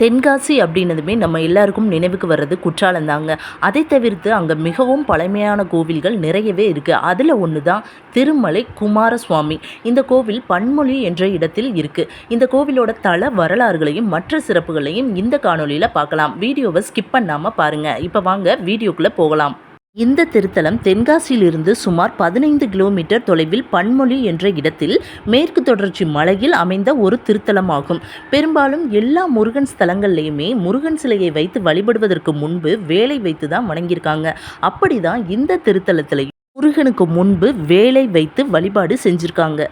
தென்காசி அப்படின்னதுமே நம்ம எல்லாருக்கும் நினைவுக்கு வர்றது குற்றாலம் தாங்க அதை தவிர்த்து அங்கே மிகவும் பழமையான கோவில்கள் நிறையவே இருக்குது அதில் ஒன்று தான் திருமலை குமாரசுவாமி. இந்த கோவில் பன்மொழி என்ற இடத்தில் இருக்குது இந்த கோவிலோட தல வரலாறுகளையும் மற்ற சிறப்புகளையும் இந்த காணொலியில் பார்க்கலாம். வீடியோவை ஸ்கிப் பண்ணாமல் பாருங்கள் இப்போ வாங்க வீடியோக்குள்ளே போகலாம். இந்த திருத்தலம் தென்காசியிலிருந்து சுமார் பதினைந்து கிலோமீட்டர் தொலைவில் பன்மொழி என்ற இடத்தில் மேற்கு தொடர்ச்சி மலையில் அமைந்த ஒரு திருத்தலமாகும். பெரும்பாலும் எல்லா முருகன் ஸ்தலங்கள்லையுமே முருகன் சிலையை வைத்து வழிபடுவதற்கு முன்பு வேலை வைத்து தான் வணங்கியிருக்காங்க. அப்படிதான் இந்த திருத்தலத்திலையும் முருகனுக்கு முன்பு வேலை வைத்து வழிபாடு செஞ்சிருக்காங்க.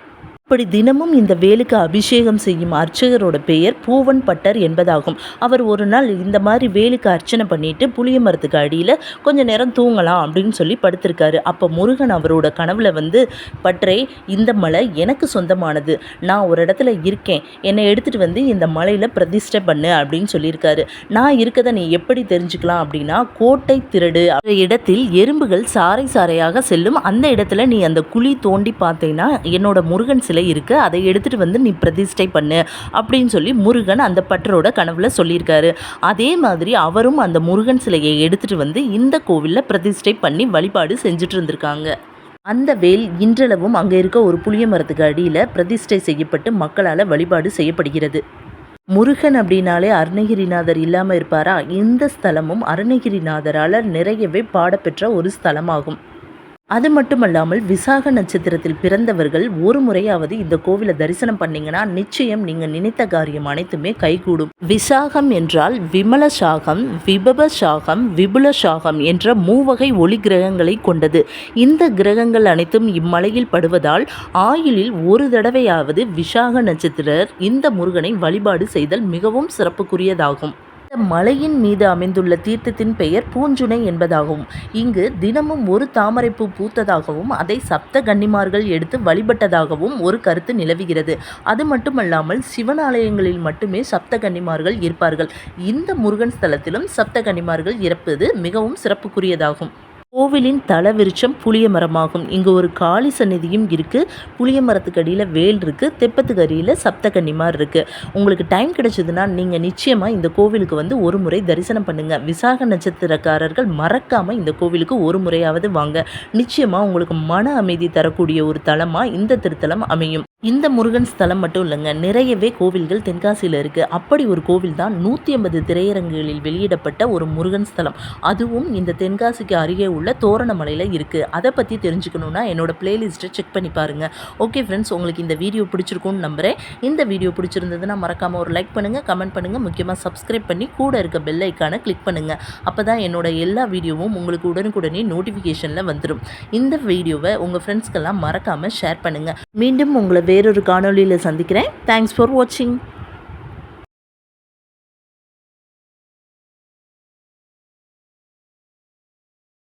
இப்படி தினமும் இந்த வேலுக்கு அபிஷேகம் செய்யும் அர்ச்சகரோட பெயர் பூவன் பட்டர் என்பதாகும். அவர் ஒரு நாள் இந்த மாதிரி வேலுக்கு அர்ச்சனை பண்ணிட்டு புளிய மரத்துக்கு அடியில் கொஞ்ச நேரம் தூங்கலாம் அப்படின்னு சொல்லி படுத்திருக்காரு. அப்போ முருகன் அவரோட கனவுல வந்து பற்றே இந்த மலை எனக்கு சொந்தமானது. நான் ஒரு இடத்துல இருக்கேன். என்னை எடுத்துட்டு வந்து இந்த மலையில் பிரதிஷ்டை பண்ணு அப்படின்னு சொல்லியிருக்காரு. நான் இருக்கதை நீ எப்படி தெரிஞ்சுக்கலாம்? அப்படின்னா கோட்டை திருடு. அந்த இடத்தில் எறும்புகள் சாறை சாறையாக செல்லும். அந்த இடத்துல நீ அந்த குழி தோண்டி பார்த்தீங்கன்னா என்னோட முருகன் சிலை இருக்கு. அதை எடுத்துட்டு வந்து நீ பிரதிஷ்டை பண்ணு அப்படின்னு சொல்லி முருகன் அந்த பட்டரோட கனவில் சொல்லியிருக்காரு. அதே மாதிரி அவரும் அந்த முருகன் சிலையை எடுத்துகிட்டு வந்து இந்த கோவிலில் பிரதிஷ்டை பண்ணி வழிபாடு செஞ்சுட்டு இருந்திருக்காங்க. அந்த வேல் இன்றளவும் அங்கே இருக்க ஒரு புளிய மரத்துக்கு அடியில் பிரதிஷ்டை செய்யப்பட்டு மக்களால் வழிபாடு செய்யப்படுகிறது. முருகன் அப்படின்னாலே அருணகிரிநாதர் இல்லாமல் இருப்பாரா? இந்த ஸ்தலமும் அருணகிரிநாதரால் நிறையவே பாடப்பெற்ற ஒரு ஸ்தலமாகும். அது மட்டுமல்லாமல் விசாக நட்சத்திரத்தில் பிறந்தவர்கள் ஒரு முறையாவது இந்த கோவிலை தரிசனம் பண்ணீங்கன்னா நிச்சயம் நீங்க நினைத்த காரியம் அனைத்துமே கைகூடும். விசாகம் என்றால் விமல சாகம் விபவ சாகம் விபுல சாகம் என்ற மூவகை ஒளி கிரகங்களை கொண்டது. இந்த கிரகங்கள் அனைத்தும் இம்மலையில் படுவதால் ஆயுளில் ஒரு தடவையாவது விசாக நட்சத்திரர் இந்த முருகனை வழிபாடு செய்தல் மிகவும் சிறப்புக்குரியதாகும். மலையின் மீது அமைந்துள்ள தீர்த்தத்தின் பெயர் பூஞ்சுனை என்பதாகும். இங்கு தினமும் ஒரு தாமரைப்பூ பூத்ததாகவும் அதை சப்த கன்னிமார்கள் எடுத்து வழிபட்டதாகவும் ஒரு கருத்து நிலவுகிறது. அது மட்டுமல்லாமல் சிவனாலயங்களில் மட்டுமே சப்த கன்னிமார்கள் இருப்பார்கள். இந்த முருகன் ஸ்தலத்திலும் சப்த கன்னிமார்கள் இறப்பது மிகவும் சிறப்புக்குரியதாகும். கோவிலின் தலவிருட்சம் புளிய மரமாகும். இங்கு ஒரு காளி சந்நிதியும் இருக்குது புளிய மரத்துக்கு அடியில் வேல் இருக்குது தெப்பத்துக்கு அடியில் சப்தகன்னிமார் இருக்குது உங்களுக்கு டைம் கிடைச்சதுன்னா நீங்கள் நிச்சயமாக இந்த கோவிலுக்கு வந்து ஒரு முறை தரிசனம் பண்ணுங்கள் விசாக நட்சத்திரக்காரர்கள் மறக்காமல் இந்த கோவிலுக்கு ஒரு முறையாவது வாங்க. நிச்சயமாக உங்களுக்கு மன அமைதி தரக்கூடிய ஒரு தலமாக இந்த திருத்தலம் அமையும். இந்த முருகன் ஸ்தலம் மட்டும் இல்லைங்க நிறையவே கோவில்கள் தென்காசியில் இருக்குது அப்படி ஒரு கோவில் தான் நூற்றி ஐம்பது திரையரங்குகளில் வெளியிடப்பட்ட ஒரு முருகன் ஸ்தலம். அதுவும் இந்த தென்காசிக்கு அருகே உள்ள தோரணமலையில் இருக்குது அதை பற்றி தெரிஞ்சுக்கணுன்னா என்னோடய பிளேலிஸ்ட்டை செக் பண்ணி பாருங்கள் ஓகே ஃப்ரெண்ட்ஸ் உங்களுக்கு இந்த வீடியோ பிடிச்சிருக்கும்னு நம்புகிறேன் இந்த வீடியோ பிடிச்சிருந்ததுன்னா மறக்காமல் ஒரு லைக் பண்ணுங்கள் கமெண்ட் பண்ணுங்கள் முக்கியமாக சப்ஸ்கிரைப் பண்ணி கூட இருக்க பெல் ஐக்கானை கிளிக் பண்ணுங்கள் அப்போ தான் என்னோட எல்லா வீடியோவும் உங்களுக்கு உடனுக்குடனே நோட்டிஃபிகேஷனில் வந்துடும் இந்த வீடியோவை உங்கள் ஃப்ரெண்ட்ஸ்க்கெல்லாம் மறக்காமல் ஷேர் பண்ணுங்கள் மீண்டும் உங்களை வேறொரு காணொலியில் சந்திக்கிறேன். தேங்க்ஸ் ஃபார் வாட்சிங்